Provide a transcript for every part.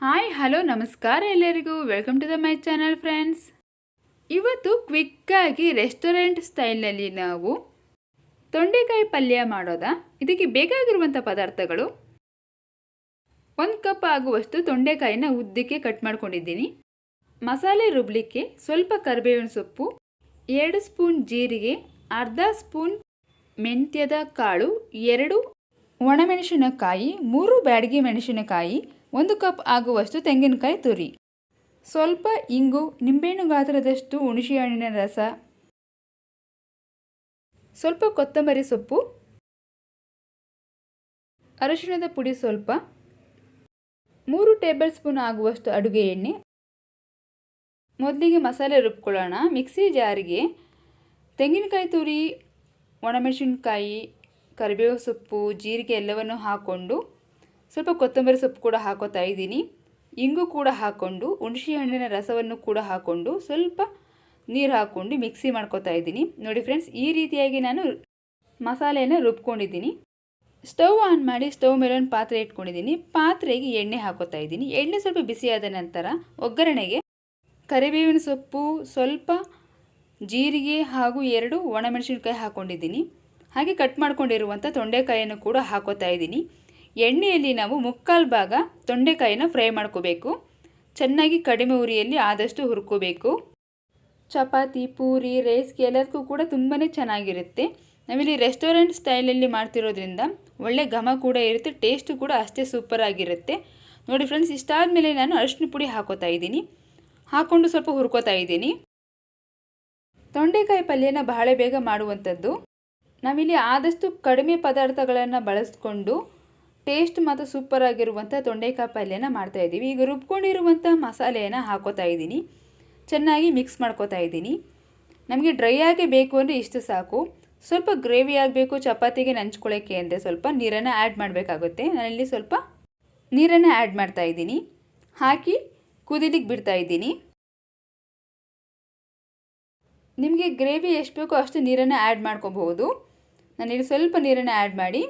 Hi, hello, ನಮಸ್ಕಾರ ಎಲ್ಲರಿಗೂ. Welcome to the my channel friends ಇವತ್ತು ಕ್ವಿಕ್ಕಾಗಿ ರೆಸ್ಟೋರೆಂಟ್ ಸ್ಟೈಲ್ನಲ್ಲಿ ನಾವು ತೊಂಡೆಕಾಯಿ ಪಲ್ಯ ಮಾಡೋದಾ? ಇದಕ್ಕೆ ಬೇಕಾಗಿರುವಂಥ ಪದಾರ್ಥಗಳು. ಒಂದು ಕಪ್ ಆಗುವಷ್ಟು ತೊಂಡೆಕಾಯಿನ ಉದ್ದಕ್ಕೆ ಕಟ್ ಮಾಡ್ಕೊಂಡಿದ್ದೀನಿ. ಮಸಾಲೆ ರುಬ್ಲಿಕ್ಕೆ ಸ್ವಲ್ಪ ಕರಿಬೇವಿನ ಸೊಪ್ಪು, ಎರಡು ಸ್ಪೂನ್ ಜೀರಿಗೆ, ಅರ್ಧ ಸ್ಪೂನ್ ಮೆಂತ್ಯದ ಕಾಳು, ಎರಡು ಒಣಮೆಣಸಿನಕಾಯಿ, ಮೂರು ಬ್ಯಾಡಗಿ ಮೆಣಸಿನಕಾಯಿ ಒಂದು ಕಪ್ ಆಗುವಷ್ಟು ತೆಂಗಿನಕಾಯಿ ತುರಿ. ಸ್ವಲ್ಪ ಇಂಗು, ನಿಂಬೆಹಣ್ಣು ಗಾತ್ರದಷ್ಟು ಹುಣಸೆಹಣ್ಣಿನ ರಸ. ಸ್ವಲ್ಪ ಕೊತ್ತಂಬರಿ ಸೊಪ್ಪು. ಅರಶಿಣದ ಪುಡಿ ಸ್ವಲ್ಪ. ಮೂರು ಟೇಬಲ್ ಸ್ಪೂನ್ ಆಗುವಷ್ಟು ಅಡುಗೆ ಎಣ್ಣೆ. ಮೊದಲಿಗೆ ಮಸಾಲೆ ರುಬ್ಕೊಳ್ಳೋಣ. ಮಿಕ್ಸಿ ಜಾರಿಗೆ ತೆಂಗಿನಕಾಯಿ ತುರಿ, ಒಣಮೆಣಸಿನ್ಕಾಯಿ, ಕರಿಬೇವು ಸೊಪ್ಪು, ಜೀರಿಗೆ ಎಲ್ಲವನ್ನು ಹಾಕ್ಕೊಂಡು ಸ್ವಲ್ಪ ಕೊತ್ತಂಬರಿ ಸೊಪ್ಪು ಕೂಡ ಹಾಕೋತಾ ಇದ್ದೀನಿ. ಇಂಗು ಕೂಡ ಹಾಕ್ಕೊಂಡು ಹುಣಸೆ ಹಣ್ಣಿನ ರಸವನ್ನು ಕೂಡ ಹಾಕ್ಕೊಂಡು ಸ್ವಲ್ಪ ನೀರು ಹಾಕ್ಕೊಂಡು ಮಿಕ್ಸಿ ಮಾಡ್ಕೋತಾ ಇದ್ದೀನಿ. ನೋಡಿ ಫ್ರೆಂಡ್ಸ್, ಈ ರೀತಿಯಾಗಿ ನಾನು ಮಸಾಲೆಯನ್ನು ರುಬ್ಕೊಂಡಿದ್ದೀನಿ. ಸ್ಟವ್ ಆನ್ ಮಾಡಿ ಸ್ಟವ್ ಮೇಲೆ ಒಂದು ಪಾತ್ರೆ ಇಟ್ಕೊಂಡಿದ್ದೀನಿ. ಪಾತ್ರೆಗೆ ಎಣ್ಣೆ ಹಾಕೋತಾ ಇದ್ದೀನಿ. ಎಣ್ಣೆ ಸ್ವಲ್ಪ ಬಿಸಿಯಾದ ನಂತರ ಒಗ್ಗರಣೆಗೆ ಕರಿಬೇವಿನ ಸೊಪ್ಪು, ಸ್ವಲ್ಪ ಜೀರಿಗೆ ಹಾಗೂ ಎರಡು ಒಣಮೆಣಸಿನ್ಕಾಯಿ ಹಾಕ್ಕೊಂಡಿದ್ದೀನಿ ಹಾಗೆ ಕಟ್ ಮಾಡ್ಕೊಂಡಿರುವಂಥ ತೊಂಡೆಕಾಯಿಯನ್ನು ಕೂಡ ಹಾಕೋತಾ ಇದ್ದೀನಿ. ಎಣ್ಣೆಯಲ್ಲಿ ನಾವು ಮುಕ್ಕಾಲು ಭಾಗ ತೊಂಡೆಕಾಯಿನ ಫ್ರೈ ಮಾಡ್ಕೋಬೇಕು. ಚೆನ್ನಾಗಿ ಕಡಿಮೆ ಉರಿಯಲ್ಲಿ ಆದಷ್ಟು ಹುರ್ಕೋಬೇಕು. ಚಪಾತಿ, ಪೂರಿ, ರೈಸ್ಗೆ ಎಲ್ಲದಕ್ಕೂ ಕೂಡ ತುಂಬಾ ಚೆನ್ನಾಗಿರುತ್ತೆ. ನಾವಿಲ್ಲಿ ರೆಸ್ಟೋರೆಂಟ್ ಸ್ಟೈಲಲ್ಲಿ ಮಾಡ್ತಿರೋದ್ರಿಂದ ಒಳ್ಳೆ ಘಮ ಕೂಡ ಇರುತ್ತೆ, ಟೇಸ್ಟು ಕೂಡ ಅಷ್ಟೇ ಸೂಪರ್ ಆಗಿರುತ್ತೆ. ನೋಡಿ ಫ್ರೆಂಡ್ಸ್ ಇಷ್ಟಾದ ಮೇಲೆ ನಾನು ಅರಿಶಿನ ಪುಡಿ ಹಾಕೋತಾ ಇದ್ದೀನಿ. ಹಾಕ್ಕೊಂಡು ಸ್ವಲ್ಪ ಹುರ್ಕೋತಾ ಇದ್ದೀನಿ. ತೊಂಡೆಕಾಯಿ ಪಲ್ಯನ ಬಹಳ ಬೇಗ ಮಾಡುವಂಥದ್ದು. ನಾವಿಲ್ಲಿ ಆದಷ್ಟು ಕಡಿಮೆ ಪದಾರ್ಥಗಳನ್ನು ಬಳಸ್ಕೊಂಡು ಟೇಸ್ಟ್ ಮಾತ್ರ ಸೂಪರ್ ಆಗಿರುವಂಥ ತೊಂಡೆಕಾಯಿ ಪಲ್ಯನ ಮಾಡ್ತಾ ಇದ್ದೀವಿ. ಈಗ ರುಬ್ಕೊಂಡಿರುವಂಥ ಮಸಾಲೆಯನ್ನು ಹಾಕೋತಾ ಇದ್ದೀನಿ. ಚೆನ್ನಾಗಿ ಮಿಕ್ಸ್ ಮಾಡ್ಕೋತಾ ಇದ್ದೀನಿ. ನಮಗೆ ಡ್ರೈ ಆಗಿ ಬೇಕು ಅಂದರೆ ಇಷ್ಟು ಸಾಕು. ಸ್ವಲ್ಪ ಗ್ರೇವಿ ಆಗಬೇಕು, ಚಪಾತಿಗೆ ನಂಚ್ಕೊಳ್ಳೋಕ್ಕೆ ಅಂದರೆ ಸ್ವಲ್ಪ ನೀರನ್ನು ಆ್ಯಡ್ ಮಾಡಬೇಕಾಗುತ್ತೆ. ನಾನಿಲ್ಲಿ ಸ್ವಲ್ಪ ನೀರನ್ನು ಆ್ಯಡ್ ಮಾಡ್ತಾ ಇದ್ದೀನಿ. ಹಾಕಿ ಕುದಿಲಿಕ್ಕೆ ಬಿಡ್ತಾ ಇದ್ದೀನಿ. ನಿಮಗೆ ಗ್ರೇವಿ ಎಷ್ಟು ಬೇಕೋ ಅಷ್ಟು ನೀರನ್ನು ಆ್ಯಡ್ ಮಾಡ್ಕೋಬಹುದು. ನಾನಿಲ್ಲಿ ಸ್ವಲ್ಪ ನೀರನ್ನು ಆ್ಯಡ್ ಮಾಡಿ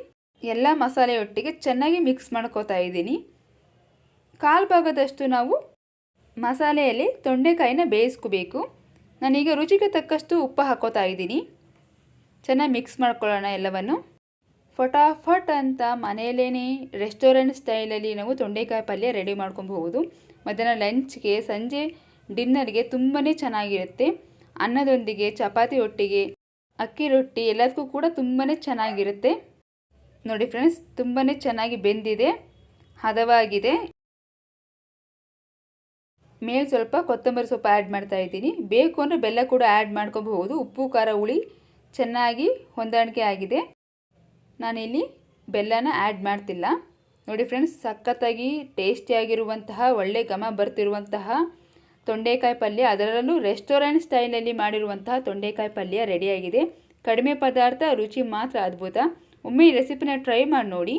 ಎಲ್ಲ ಮಸಾಲೆಯೊಟ್ಟಿಗೆ ಚೆನ್ನಾಗಿ ಮಿಕ್ಸ್ ಮಾಡ್ಕೋತಾ ಇದ್ದೀನಿ. ಕಾಲು ಭಾಗದಷ್ಟು ನಾವು ಮಸಾಲೆಯಲ್ಲಿ ತೊಂಡೆಕಾಯಿನ ಬೇಯಿಸ್ಕೋಬೇಕು. ನಾನೀಗ ರುಚಿಗೆ ತಕ್ಕಷ್ಟು ಉಪ್ಪು ಹಾಕೋತಾ ಇದ್ದೀನಿ. ಚೆನ್ನಾಗಿ ಮಿಕ್ಸ್ ಮಾಡ್ಕೊಳ್ಳೋಣ ಎಲ್ಲವನ್ನು. ಫಟಾಫಟ್ ಅಂತ ಮನೆಯಲ್ಲೇ ರೆಸ್ಟೋರೆಂಟ್ ಸ್ಟೈಲಲ್ಲಿ ನಾವು ತೊಂಡೆಕಾಯಿ ಪಲ್ಯ ರೆಡಿ ಮಾಡ್ಕೊಬಹುದು. ಮಧ್ಯಾಹ್ನ ಲಂಚ್ಗೆ ಸಂಜೆ ಡಿನ್ನರ್ಗೆ ತುಂಬಾ ಚೆನ್ನಾಗಿರುತ್ತೆ. ಅನ್ನದೊಂದಿಗೆ, ಚಪಾತಿ ಒಟ್ಟಿಗೆ ಅಕ್ಕಿ ರೊಟ್ಟಿ ಎಲ್ಲದಕ್ಕೂ ಕೂಡ ತುಂಬಾ ಚೆನ್ನಾಗಿರುತ್ತೆ. ನೋಡಿ ಫ್ರೆಂಡ್ಸ್ ತುಂಬಾ ಚೆನ್ನಾಗಿ ಬೆಂದಿದೆ, ಹದವಾಗಿದೆ. ಮೇಲೆ ಸ್ವಲ್ಪ ಕೊತ್ತಂಬರಿ ಸೊಪ್ಪು ಆ್ಯಡ್ ಮಾಡ್ತಾ ಇದ್ದೀನಿ. ಬೇಕು ಅಂದರೆ ಬೆಲ್ಲ ಕೂಡ ಆ್ಯಡ್ ಮಾಡ್ಕೋಬಹುದು. ಉಪ್ಪು, ಖಾರ, ಹುಳಿ ಚೆನ್ನಾಗಿ ಹೊಂದಾಣಿಕೆ ಆಗಿದೆ. ನಾನಿಲ್ಲಿ ಬೆಲ್ಲನ ಆ್ಯಡ್ ಮಾಡ್ತಿಲ್ಲ. ನೋಡಿ ಫ್ರೆಂಡ್ಸ್, ಸಖತ್ತಾಗಿ ಟೇಸ್ಟಿಯಾಗಿರುವಂತಹ ಒಳ್ಳೆ ಘಮ ಬರ್ತಿರುವಂತಹ ತೊಂಡೆಕಾಯಿ ಪಲ್ಯ. ಅದರಲ್ಲೂ ರೆಸ್ಟೋರೆಂಟ್ ಸ್ಟೈಲಲ್ಲಿ ಮಾಡಿರುವಂತಹ ತೊಂಡೆಕಾಯಿ ಪಲ್ಯ ರೆಡಿಯಾಗಿದೆ ಕಡಿಮೆ ಪದಾರ್ಥ, ರುಚಿ ಮಾತ್ರ ಅದ್ಭುತ. ಒಮ್ಮೆ ಈ ರೆಸಿಪಿನ ಟ್ರೈ ಮಾಡಿ ನೋಡಿ.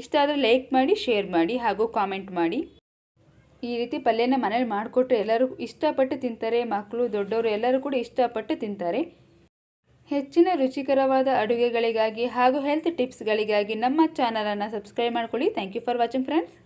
ಇಷ್ಟ ಆದರೆ ಲೈಕ್ ಮಾಡಿ, ಶೇರ್ ಮಾಡಿ ಹಾಗೂ ಕಾಮೆಂಟ್ ಮಾಡಿ. ಈ ರೀತಿ ಪಲ್ಯನ ಮನೇಲಿ ಮಾಡಿಕೊಟ್ಟು ಎಲ್ಲರೂ ಇಷ್ಟಪಟ್ಟು ತಿಂತಾರೆ. ಮಕ್ಕಳು, ದೊಡ್ಡವರು ಎಲ್ಲರೂ ಕೂಡ ಇಷ್ಟಪಟ್ಟು ತಿಂತಾರೆ. ಹೆಚ್ಚಿನ ರುಚಿಕರವಾದ ಅಡುಗೆಗಳಿಗಾಗಿ ಹಾಗೂ ಹೆಲ್ತ್ ಟಿಪ್ಸ್ಗಳಿಗಾಗಿ ನಮ್ಮ ಚಾನಲನ್ನು ಸಬ್ಸ್ಕ್ರೈಬ್ ಮಾಡ್ಕೊಳ್ಳಿ. Thank you for watching friends